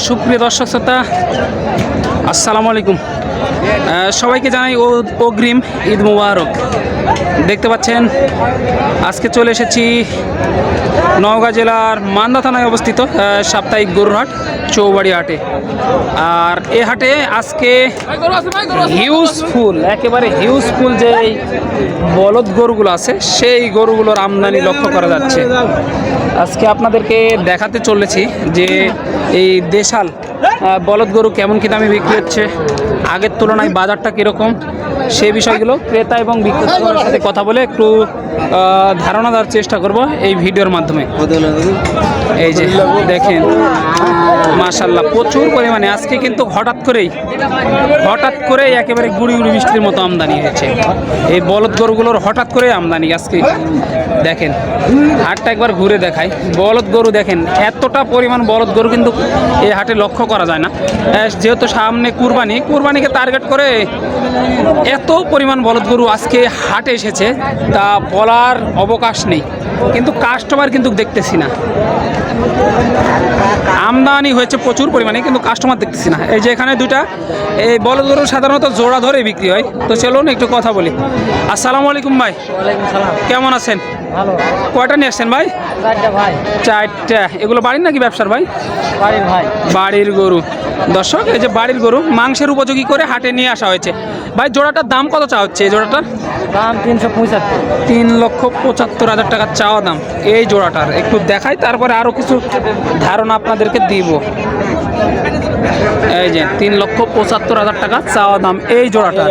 সুপ্রিয় দর্শক শ্রোতা, আসসালামু আলাইকুম। সবাইকে জানাই ও- অগ্রিম ঈদ মুবারক। দেখতে পাচ্ছেন, আজকে চলে এসেছি নওগাঁ জেলার মান্দা থানায় অবস্থিত সাপ্তাহিক গরুর হাট চৌবাড়ি হাটে। আর এ হাটে আজকে হিউজফুল একেবারে হিউজফুল যে বলদ গরুগুলো আছে, সেই গরুগুলোর আমদানি লক্ষ্য করা যাচ্ছে। আজকে আপনাদেরকে দেখাতে চলেছি যে এই দেশাল বলদ গরু কেমন কি দামে বিক্রি হচ্ছে, আগের তুলনায় বাজারটা কীরকম, সে বিষয়গুলো ক্রেতা এবং বিক্রেতার সাথে কথা বলে একটু ধারণা দেওয়ার চেষ্টা করব এই ভিডিওর মাধ্যমে। এই যে, দেখেন মাশাল্লাহ প্রচুর পরিমাণে। আজকে কিন্তু হঠাৎ করেই হঠাৎ করেই একেবারে গুড়ি গুড়ি বৃষ্টির মতো আমদানি হয়েছে। এই বলদ গরুগুলোর হঠাৎ করে আমদানি আজকে। দেখেন, হাটটা একবার ঘুরে দেখাই। বলদ গরু দেখেন, এতটা পরিমাণ বলদ গরু কিন্তু এই হাটে লক্ষ্য করা যায় না। যেহেতু সামনে কুরবানি, কুরবানিকে টার্গেট করে এত পরিমাণ বলদ গরু আজকে হাটে এসেছে। তা বলার অবকাশ নেই। কিন্তু কাস্টমার কিন্তু দেখতেছি না। আমদানি হয়েছে প্রচুর পরিমাণে কিন্তু কাস্টমার দেখতেছি না। এই যে এখানে দুইটা এই বলদ গরু সাধারণত জোড়া ধরে বিক্রি হয়। তো চলুন একটু কথা বলি। আসসালামু আলাইকুম ভাই। কেমন আছেন? ভালো। কয়টা নিয়ে আসছেন ভাই? চারটা ভাই। চারটা। এগুলো বাড়ির নাকি ব্যবসার ভাই? বাড়ির ভাই। বাড়ির গরু। দর্শক এই যে বাড়ির গরু মাংসের উপযোগী করে হাটে নিয়ে আসা হয়েছে। ভাই জোড়াটার দাম কত চা হচ্ছে এই জোড়াটার? দাম তিনশো পঁচাত্তর। তিন লক্ষ পঁচাত্তর হাজার টাকার চাওয়া দাম। এই জোড়াটার একটু দেখাই তারপরে আরও কিছু ধারণা আপনাদেরকে দিব। এই যে তিন লক্ষ পঁচাত্তর হাজার টাকা চাওয়া দাম এই জোড়াটা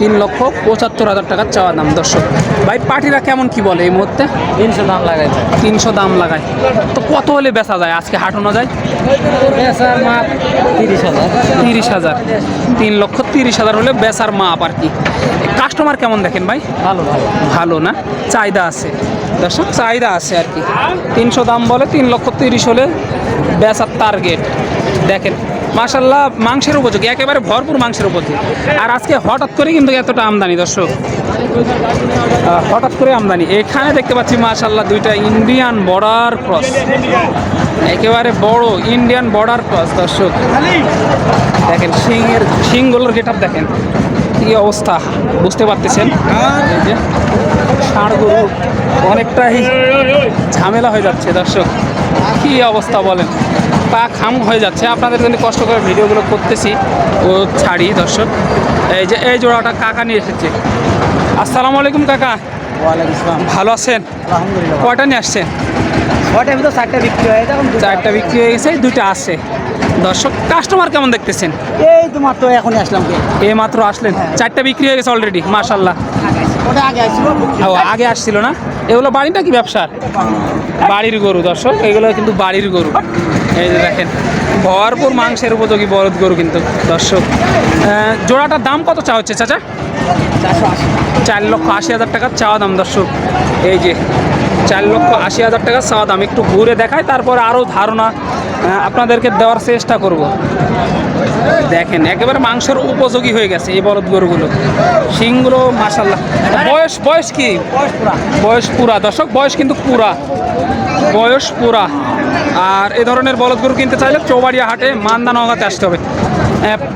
তিন লক্ষ পঁচাত্তর হাজার টাকা চাওয়া দাম দর্শক। ভাই পার্টিরা কেমন কি বলে এই মুহূর্তে? তিনশো দাম লাগাইছে তিনশো দাম লাগায়। তো কত হলে বেচা যায়? আজকে হাঁটানো যায়? পেশার মাপ তিরিশ হাজার। তিরিশ হাজার। তিন লক্ষ তিরিশ হাজার হলে বেচার মাপ আর কি। কাস্টমার কেমন দেখেন ভাই? ভালো ভালো। ভালো না? চাহিদা আছে। দর্শক চাহিদা আছে আর কি। তিনশো দাম বলে তিন লক্ষ তিরিশ হলে বেচার টার্গেট দেখেন মাশাল্লাহ মাংসের উপযোগী, একেবারে ভরপুর মাংসের উপযোগী। আর আজকে হঠাৎ করে কিন্তু এতটা আমদানি, দর্শক। হঠাৎ করে আমদানি। এখানে দেখতে পাচ্ছি মাশাল্লাহ দুইটা ইন্ডিয়ান বর্ডার ক্রস। একেবারে বড় ইন্ডিয়ান বর্ডার ক্রস, দর্শক। দেখেন শিংয়ের শিংগুলোর গেট দেখেন। কি অবস্থা, বুঝতে পারতেছেন? ষাঁড় গরু অনেকটাই ঝামেলা হয়ে যাচ্ছে, দর্শক। কি অবস্থা বলেন? পা খাম হয়ে যাচ্ছে। আপনাদের জন্য কষ্ট করে ভিডিওগুলো করতেছি। ও ছাড়ি দর্শক। এই যে এই জোড়াটা কাকা নিয়ে এসেছে। আসসালামু আলাইকুম কাকা। ভালো আছেন? কয়টা নিয়ে আসছেন? ভিতর চারটা বিক্রি হয়ে চারটা বিক্রি হয়ে গেছে দুইটা আছে। দর্শক কাস্টমার কেমন দেখতেছেন? এই তো মাত্র এখন আসলাম এই মাত্র আসলেন। চারটা বিক্রি হয়ে গেছে অলরেডি মাশাল্লাহ আগে আসছিল না? এগুলো বাড়ি নাকি ব্যবসার? বাড়ির গরু দর্শক এগুলো কিন্তু বাড়ির গরু। এই যে দেখেন ভরপুর মাংসের উপযোগী বরদ গরু কিন্তু দর্শক। জোড়াটার দাম কত চা হচ্ছে চাচা? চার লক্ষ আশি হাজার টাকার চাওয়া দাম দর্শক। এই যে চার লক্ষ আশি হাজার টাকা চাওয়া দাম একটু ঘুরে দেখায় তারপর আরও ধারণা আপনাদেরকে দেওয়ার চেষ্টা করব। দেখেন একেবারে মাংসের উপযোগী হয়ে গেছে এই বলদ গরুগুলো। শিংগুলো মাসাল্লাহ বয়স বয়স কি? বয়স পুরা। বয়স পুরা। দর্শক বয়স কিন্তু পুরা। বয়স পুরা। আর এ ধরনের বলদ গরু কিনতে চাইলে চৌবাড়িয়া হাটে মান্দা নগাতে আসতে হবে।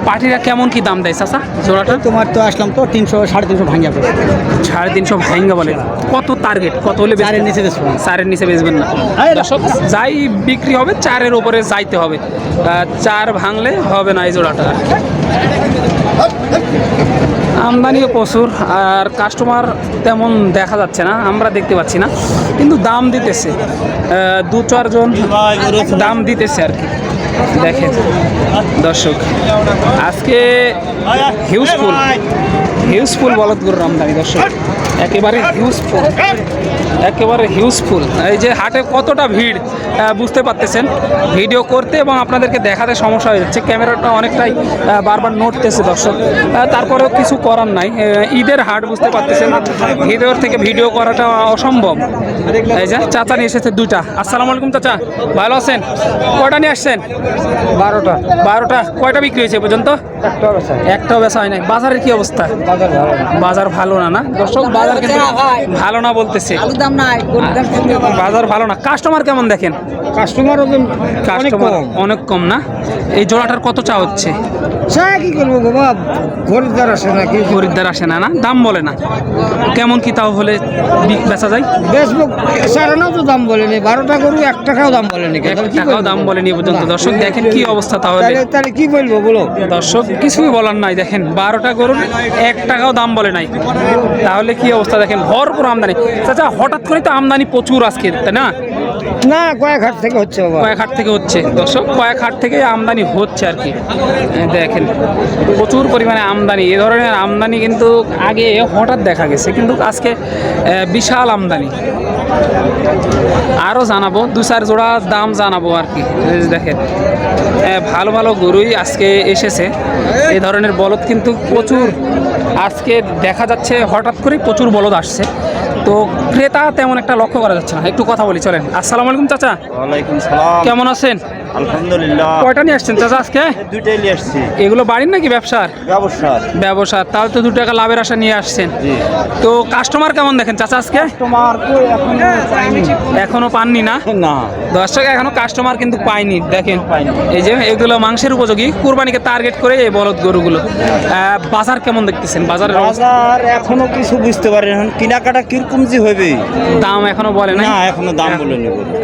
পাটিরা কেমন কি দাম দেয় চাচা? জোড়াটা? তোমার তো আসলাম তো তিনশো সাড়ে তিনশো ভাঙিয়া পড়ে সাড়ে তিনশো ভাইঙ্গা বলে। কত টার্গেট কত হলে চারের নিচে বেচবো। না। চারের নিচে বেচবেন না। দর্শক যাই বিক্রি হবে চারের উপরে যাইতে হবে। চার ভাঙলে হবে না এই জোড়াটা। আমদানিও প্রচুর আর কাস্টমার তেমন দেখা যাচ্ছে না আমরা দেখতে পাচ্ছি না। কিন্তু দাম দিতেছে। দু চারজন দাম দিতেছে আর কি। দেখেন, দর্শক, আজকে হিউজফুল হিউজফুল বলদ গরুর আমদানি দর্শক। একেবারে হিউজফুল একেবারে হিউজফুল এই যে হাটে কতটা ভিড় বুঝতে পারতেছেন। ভিডিও করতে এবং আপনাদেরকে দেখাতে সমস্যা হয়ে যাচ্ছে। ক্যামেরাটা অনেকটাই বারবার নড়তেছে দর্শক। তারপরেও কিছু করার নাই। ঈদের হাট বুঝতে পারতেছেন। ভিডিওর থেকে ভিডিও করাটা অসম্ভব। এই যে চাচা নিয়ে এসেছে দুইটা। আসসালামু আলাইকুম চাচা। ভালো আছেন? কয়টা নিয়ে আসছেন? বারোটা। বারোটা। কয়টা বিক্রি হয়েছে পর্যন্ত? একটাও বেচা হয় নাই। বাজারের কি অবস্থা? বাজার ভালো না। না দর্শক বাজার কিন্তু ভালো না বলতেছে। নাই বাজার ভালো না। কাস্টমার কেমন দেখেন? কাস্টমার অনেক কম। অনেক কম না? এই জোড়াটার কত চা হচ্ছে? সে কি করব বাবা খরিদ্দার আসে নাকি? খরিদ্দার আসে না না? দাম বলে না। কেমন কি তাও হলে বেচা যায়? ফেসবুক সারানো তো দাম বলেনি বারোটা গরু এক টাকাও দাম বলেনি টাকাও দাম বলেনি পর্যন্ত। দর্শক দেখেন কি অবস্থা তাহলে। তাহলে তাহলে কি বলব বলো? দর্শক কিছুই বলার নাই দেখেন। বারোটা গরুর এক টাকাও দাম বলে নাই। তাহলে কি অবস্থা দেখেন? ভরপুর আমদানি। চাচা হঠাৎ করে তো আমদানি প্রচুর আজকে তাই না? না, কয়েক হাট থেকে হচ্ছে কয়েক হাট থেকে হচ্ছে। দর্শক, কয়েক হাট থেকে আমদানি হচ্ছে আর কি। দেখেন, প্রচুর পরিমাণে আমদানি। এ ধরনের আমদানি কিন্তু আগে হঠাৎ দেখা গেছে, কিন্তু আজকে বিশাল আমদানি। আরও জানাব, দু চার জোড়া দাম জানাব আর কি। দেখেন ভালো ভালো গরুই আজকে এসেছে। এই ধরনের বলদ কিন্তু প্রচুর। আজকে দেখা যাচ্ছে হঠাৎ করেই প্রচুর বলদ আসছে। তো ক্রেতা তেমন একটা লক্ষ্য করা যাচ্ছে না। একটু কথা বলি চলেন। আসসালামু আলাইকুম চাচা। ওয়ালাইকুম সালাম। কেমন আছেন? আলহামদুলিল্লাহ। কয়টা নিয়ে আসছেন চাচা আজকে? দুইটাই নিয়ে আসছি। এগুলো বাড়ির নাকি ব্যবসার? ব্যবসার। ব্যবসা তাহলে তো দু টাকা লাভের আশা নিয়ে আসছেন। তো কাস্টমার কেমন দেখেন চাচা আজকে? তোমার তো এখন এখনও পাননি না? না। দর্শক এখনও কাস্টমার কিন্তু পাইনি দেখেন। এই যে এগুলো মাংসের উপযোগী কুরবানিকে টার্গেট করে এই বলদ গরুগুলো। বাজার কেমন দেখতেছেন? বাজারের বাজার এখনও কিছু বুঝতে পারি না। এখন কেনাকাটা কীরকম যে হবে? দাম এখনও বলে না এখনও দাম বলে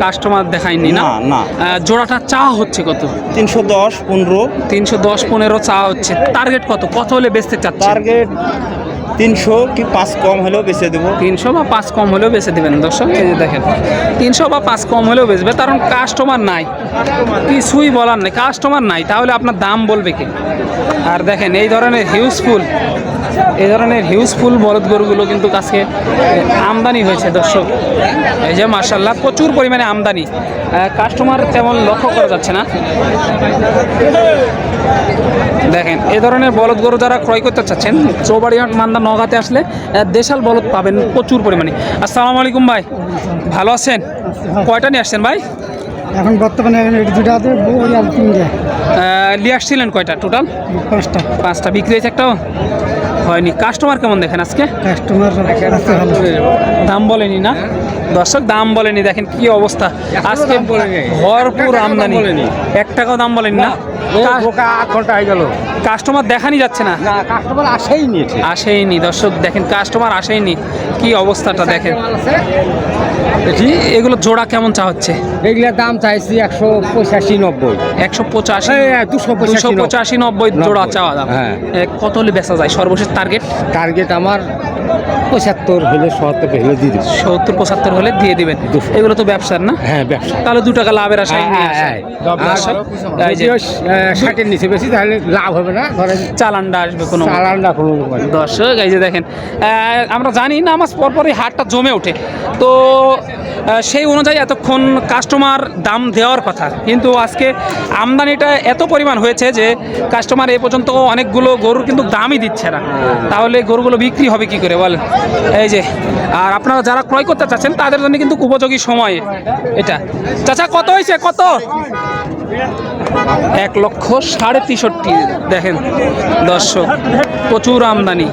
কাস্টমার দেখায়নি না? না, জোড়াটা চা হচ্ছে কত? তিনশো দশ পনেরো। তিনশো দশ পনেরো চা হচ্ছে। টার্গেট কত? কত হলে বেচতে চাচ্ছে টার্গেট তিনশো কি পাঁচ কম হলেও বেঁচে দেবো। তিনশো বা পাঁচ কম হলেও বেচে দেবেন। দর্শক এই যে দেখেন তিনশো বা পাঁচ কম হলেও বেচবে কারণ কাস্টমার নাই। কিছুই বলার নেই। কাস্টমার নাই তাহলে আপনার দাম বলবে কে? আর দেখেন এই ধরনের হিউজফুল এই ধরনের হিউজফুল বলদ গরুগুলো কিন্তু কাছে আমদানি হয়েছে দর্শক। এই যে মার্শাল্লাহ প্রচুর পরিমাণে আমদানি। কাস্টমার তেমন লক্ষ্য করা যাচ্ছে না। দেখেন এ ধরনের বলদ গরু যারা ক্রয় করতে চাচ্ছেন চৌবাড়িহাট মান্দা নগাতে আসলে দেশাল বলদ পাবেন প্রচুর পরিমাণে। আসসালামু আলাইকুম ভাই ভালো আছেন? কয়টা নিয়ে আসছেন ভাই? এখন বর্তমানে দুটা আর তিনটে। নিয়ে আসছিলেন কয়টা? টোটাল পাঁচটা। পাঁচটা। বিক্রি হয়েছে একটাও? হয়নি। কাস্টমার কেমন দেখেন আজকে? কাস্টমার দাম বলেনি না? দর্শক দাম বলেনি। দেখেন কি অবস্থা। আজকে ভরপুর আমদানি। এক টাকাও দাম বলেনি না? বোকা আট ঘণ্টা হয়ে গেল। কাস্টমার দেখানি যাচ্ছে না? না কাস্টমার আসেই নি আসেইনি। দর্শক দেখেন কাস্টমার আসেইনি। কি অবস্থাটা দেখেন? এগুলো জোড়া কেমন চা হচ্ছে? এগুলোর দাম চাইছি একশো পঁচাশি নব্বই। একশো পঁচাশি দুশো পঁচাশি নব্বই। জোড়া চাওয়া দাম। হ্যাঁ। কত হলে বেচা যায়? সর্বশেষ টার্গেট টার্গেট আমার পঁচাত্তর হলে সত্তর হলে দিয়ে দেবো সত্তর পঁচাত্তর হলে দিয়ে দিবেন। এগুলো তো ব্যবসার না? হ্যাঁ ব্যবসা। তাহলে দু টাকা লাভের আশায় নিয়ে এই যে ষাটের নিচে বেশি তাহলে লাভ হবে না। ধরেন চালানটা আসবে কোনো মতে। চালান কোনো দর্শক এই যে দেখেন আমরা জানি না নামাজ পরপরই হাটটা জমে ওঠে। তো সেই অনুযায়ী এতক্ষণ কাস্টমার দাম দেওয়ার কথা। কিন্তু আজকে আমদানিটা এত পরিমাণ হয়েছে যে কাস্টমার এ পর্যন্ত অনেকগুলো গরুর কিন্তু দামই দিচ্ছে না। তাহলে গরুগুলো বিক্রি হবে কি করে বলেন? এই যে, আর আপনারা যারা ক্রয় করতে চাচ্ছেন, তাদের জন্য কিন্তু উপযোগী সময় এটা। চাচা, কত হয়েছে? কত? এক লক্ষ সাড়ে তেষট্টি, দেখেন। দর্শক, প্রচুর আমদানি।